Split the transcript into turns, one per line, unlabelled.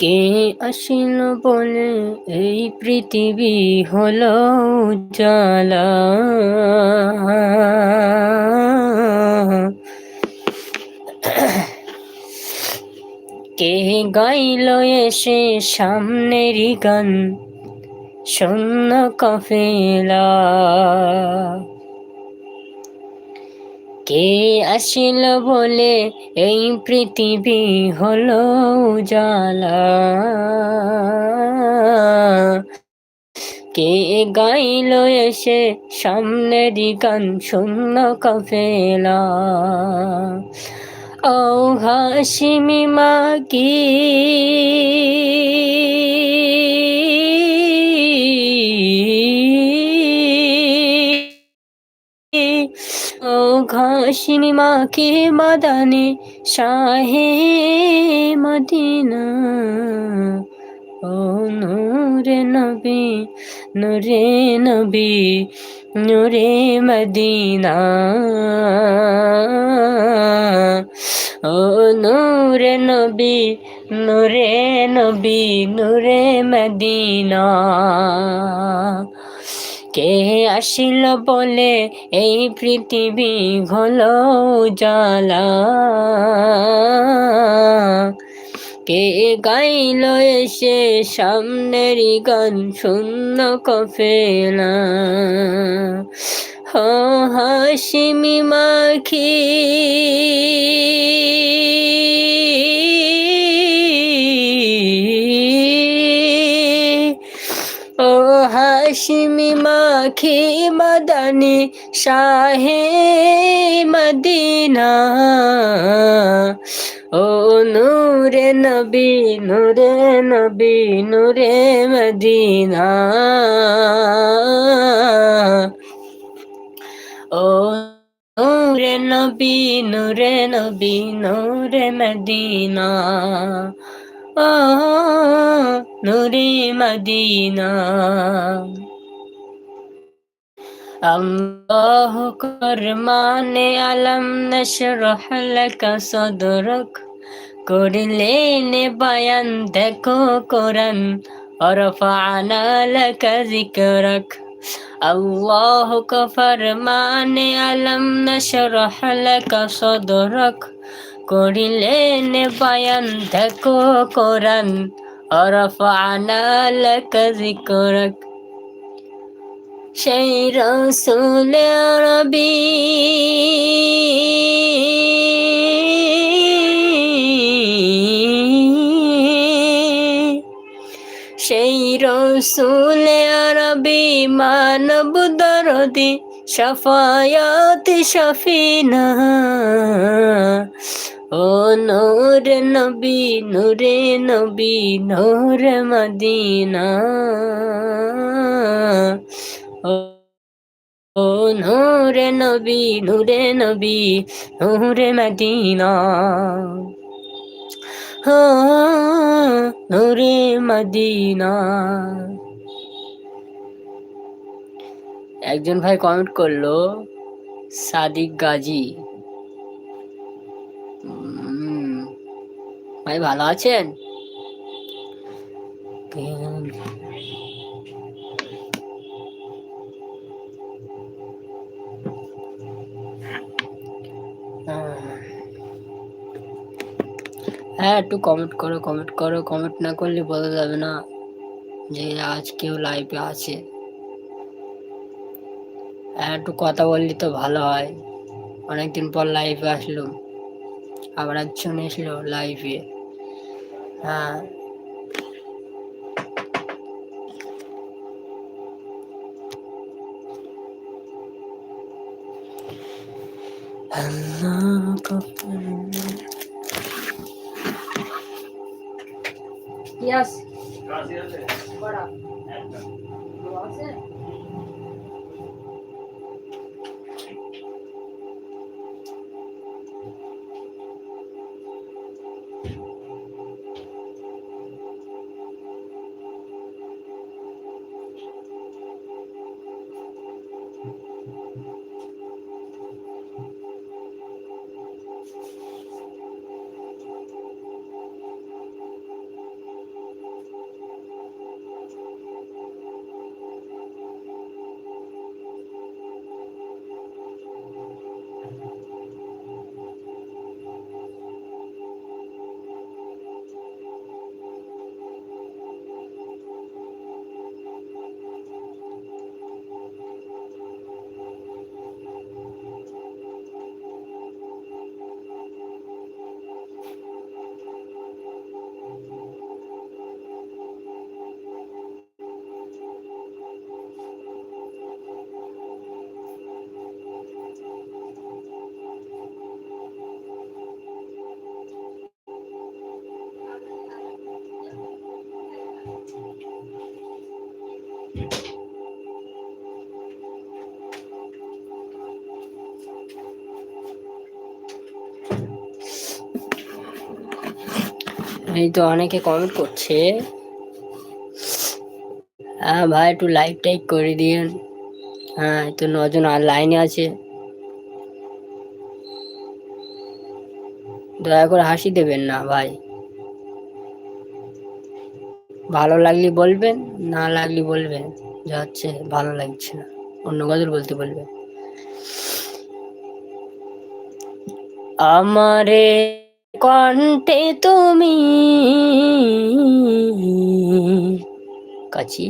কে আসিল বলে এই পৃথিবী হল জালা কে গাইল এসে সামনেরই গান? শূন্য কফেলা। কে আসিল বলে এই পৃথিবী হলো জালা কে গাইল এসে সামনেরই গান শূন্য কফেলা? ও হাসিমি মা কি ও ঘাসিনী মাকে মাদানে শাহে মদিনা। ও নূরে নবী নূরে নবী, নূরে মদিনা। ও নূরে নবী নূরে নবী, নূরে মদিনা। কে আসিল বলে এই পৃথিবী হলো জালা কে গাইল এসে সামনের গান শূন্য কফেলা? হাসিমি মাখি। হাসিমি মাখি মদনি শাহে মদিনা ও নূরে নবী নূরে নবী নূরে মদিনা ও নূরে নবী নূরে নবী নূরে মদিনা নূরে মদিনা الله করমানে আলম নশরহ লক সদরক করলেনে বয়ান দেখো কোরআন ورفعنا لك ذكرك الله কফরমানে আলম নশরহ লক সদরক করিলেন বায়ান, দেখো কোরআন। অরফানা লাক যিকরাক। সেই রসুল রবি সেই রসুল রবি মানব দরদি, শফায়াত শফিনা। ও নূর নবী, নূরে নবী, নূর মদিনা। ও নূরে নবী নূরে নবী, নূরে মদিনা। ও নূরে মদিনা। একজন ভাই কমেন্ট করল, সাদিক গাজী। ভাই, ভালো আছেন? হ্যাঁ একটু কমেন্ট করো কমেন্ট করো। কমেন্ট না করলে বোঝা যাবে না যে আজ কেউ লাইভে আছে। হ্যাঁ একটু কথা বললি তো ভালো হয়। অনেকদিন পর লাইভে আসলো habrá acciones lo live. Eh. Ah. Yes. এই তো অনেকে কমেন্ট করছে। হ্যাঁ ভাই একটু লাইক টাইক করে দিন হ্যাঁ তো নজন আর লাইনে আছে। দয়া করে হাসি দেবেন না, ভাই। ভালো লাগলে বলবেন, না লাগলে বলবেন। যে হচ্ছে, ভালো লাগছে না। অন্য গজল বলতে বলবেন? আমারে কণ্ঠে তুমি কাছি